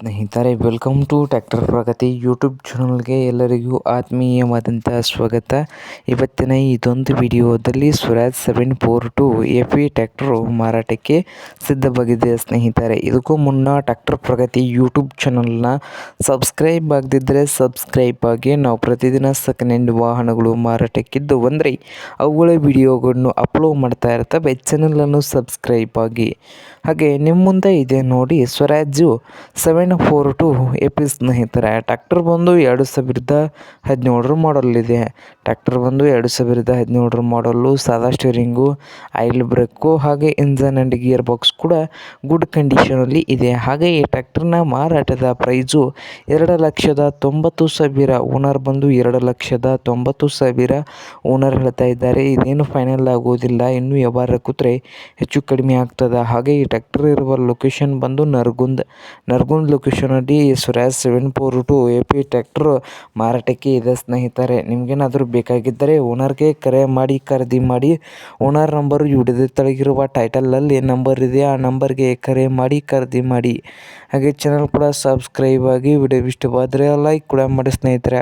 ಸ್ನೇಹಿತರೆ welcome to tractor Pragati YouTube ಚಾನಲ್ಗೆ ಎಲ್ಲರಿಗೂ ಆತ್ಮೀಯವಾದಂಥ ಸ್ವಾಗತ. ಇವತ್ತಿನ ಇದೊಂದು ವಿಡಿಯೋದಲ್ಲಿ Swaraj seven four two A P tractor ಮಾರಾಟಕ್ಕೆ ಸಿದ್ಧವಾಗಿದೆ ಸ್ನೇಹಿತರೆ. ಇದಕ್ಕೂ ಮುನ್ನ ಟ್ಯಾಕ್ಟರ್ ಪ್ರಗತಿ ಯೂಟ್ಯೂಬ್ ಚಾನಲ್ನ ಸಬ್ಸ್ಕ್ರೈಬ್ ಆಗದಿದ್ದರೆ ಸಬ್ಸ್ಕ್ರೈಬ್ ಆಗಿ ನಾವು ಪ್ರತಿದಿನ ಸೆಕೆಂಡ್ ಹ್ಯಾಂಡ್ ವಾಹನಗಳು ಮಾರಾಟಕ್ಕಿದ್ದು ಅಂದರೆ ಅವುಗಳ ವಿಡಿಯೋಗಳನ್ನು ಅಪ್ಲೋಡ್ ಮಾಡ್ತಾ ಇರ್ತವೆ. ಚಾನಲನ್ನು ಸಬ್ಸ್ಕ್ರೈಬ್ ಆಗಿ. ಹಾಗೆ ನಿಮ್ಮ ಮುಂದೆ ಇದೆ ನೋಡಿ Swaraj seven four two A P ಸ್ನೇಹಿತರೆ ಟ್ಯಾಕ್ಟರ್ ಬಂದು ಎರಡು ಸಾವಿರದ ಹದಿನೇಳರ ಮಾಡಲ್ ಇದೆ. ಟ್ಯಾಕ್ಟರ್ ಬಂದು ಎರಡು ಸಾವಿರದ ಹದಿನೇಳರ ಮಾಡಲ್ಲು ಸಾದಾ ಸ್ಟೇರಿಂಗು ಆಯಿಲ್ ಬ್ರೇಕು ಹಾಗೆ ಇಂಜನ್ ಆ್ಯಂಡ್ ಗಿಯರ್ ಬಾಕ್ಸ್ ಕೂಡ ಗುಡ್ ಕಂಡೀಷನಲ್ಲಿ ಇದೆ. ಹಾಗೆ ಈ ಟ್ಯಾಕ್ಟರ್ನ ಮಾರಾಟದ ಪ್ರೈಸು ಎರಡು ಲಕ್ಷದ ತೊಂಬತ್ತು ಸಾವಿರ ಓನರ್ ಬಂದು ಎರಡು ಲಕ್ಷದ ತೊಂಬತ್ತು ಸಾವಿರ ಓನರ್ ಹೇಳ್ತಾ ಇದ್ದಾರೆ. ಇದೇನು ಫೈನಲ್ ಆಗೋದಿಲ್ಲ, ಇನ್ನೂ ವ್ಯವಹಾರ ಕೂತ್ರೆ ಹೆಚ್ಚು ಕಡಿಮೆ ಆಗ್ತದೆ. ಹಾಗೆ ಈ ಟ್ಯಾಕ್ಟರ್ ಇರುವ ಲೊಕೇಶನ್ ಬಂದು Nargund Naragund ಲೊಕೇಶನಲ್ಲಿ Suresh seven four two A P tractor ಮಾರಾಟಕ್ಕೆ ಇದೆ ಸ್ನೇಹಿತರೆ. ನಿಮಗೇನಾದರೂ ಬೇಕಾಗಿದ್ದರೆ ಓನರ್ಗೆ ಕರೆ ಮಾಡಿ, ಖರೀದಿ ಮಾಡಿ ಓನರ್ ನಂಬರು ಹಿಡಿದ ತೆಳಗಿರುವ ಟೈಟಲಲ್ಲಿ ನಂಬರ್ ಇದೆ. ಆ ನಂಬರ್ಗೆ ಕರೆ ಮಾಡಿ, ಖರೀದಿ ಮಾಡಿ. ಹಾಗೆ ಚಾನಲ್ ಕೂಡ ಸಬ್ಸ್ಕ್ರೈಬ್ ಆಗಿ ವಿಡಿಯೋ ಇಷ್ಟವಾದರೆ ಲೈಕ್ ಕೂಡ ಮಾಡಿ ಸ್ನೇಹಿತರೆ.